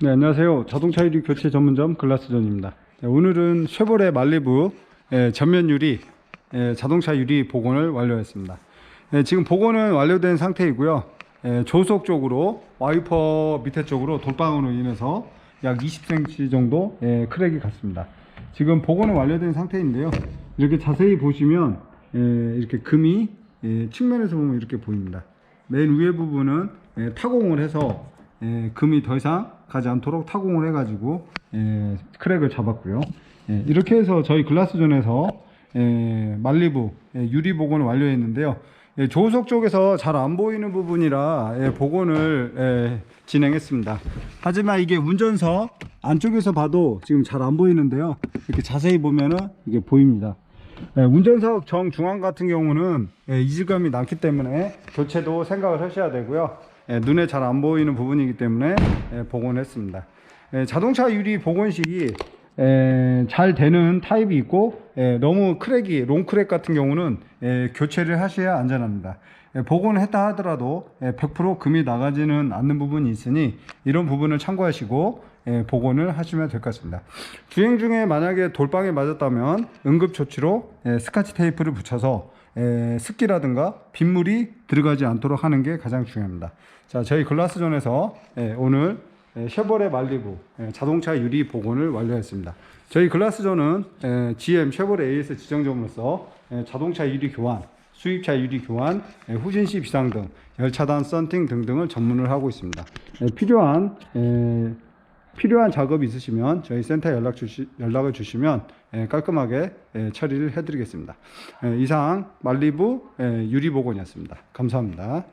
네, 안녕하세요. 자동차 유리 교체 전문점 글라스존입니다. 네, 오늘은 쉐보레 말리부 예, 전면 유리 예, 자동차 유리 복원을 완료했습니다. 예, 지금 복원은 완료된 상태이고요. 예, 조속 쪽으로 와이퍼 밑에 쪽으로 돌방으로 인해서 약 20cm 정도 예, 크랙이 갔습니다. 지금 복원은 완료된 상태인데요. 이렇게 자세히 보시면 예, 이렇게 금이 예, 측면에서 보면 이렇게 보입니다. 맨 위에 부분은 예, 타공을 해서 예, 금이 더 이상 가지 않도록 타공을 해가지고 예, 크랙을 잡았고요. 예, 이렇게 해서 저희 글라스존에서 예, 말리부 예, 유리 복원을 완료했는데요. 예, 조속 쪽에서 잘 안 보이는 부분이라 예, 복원을 예, 진행했습니다. 하지만 이게 운전석 안쪽에서 봐도 지금 잘 안 보이는데요. 이렇게 자세히 보면은 이게 보입니다. 예, 운전석 정중앙 같은 경우는 예, 이질감이 많기 때문에 교체도 생각을 하셔야 되고요. 예, 눈에 잘 안 보이는 부분이기 때문에 예, 복원했습니다. 예, 자동차 유리 복원식이 예, 잘 되는 타입이 있고 예, 너무 크랙이 롱크랙 같은 경우는 예, 교체를 하셔야 안전합니다. 예, 복원을 했다 하더라도 예, 100% 금이 나가지는 않는 부분이 있으니 이런 부분을 참고하시고 예, 복원을 하시면 될 것 같습니다. 주행 중에 만약에 돌방에 맞았다면 응급 조치로 예, 스카치 테이프를 붙여서 예, 습기라든가 빗물이 들어가지 않도록 하는 게 가장 중요합니다. 자, 저희 글라스존에서 예, 오늘 예, 쉐보레 말리부 예, 자동차 유리 복원을 완료했습니다. 저희 글라스존은 예, GM 쉐보레 AS 지정점으로서 예, 자동차 유리 교환, 수입차 유리 교환, 예, 후진시 비상 등, 열차단 썬팅 등등을 전문을 하고 있습니다. 예, 필요한 예, 필요한 작업이 있으시면 저희 센터 연락 주시, 연락을 주시면 예, 깔끔하게 예, 처리를 해드리겠습니다. 예, 이상 말리부 예, 유리 복원이었습니다. 감사합니다.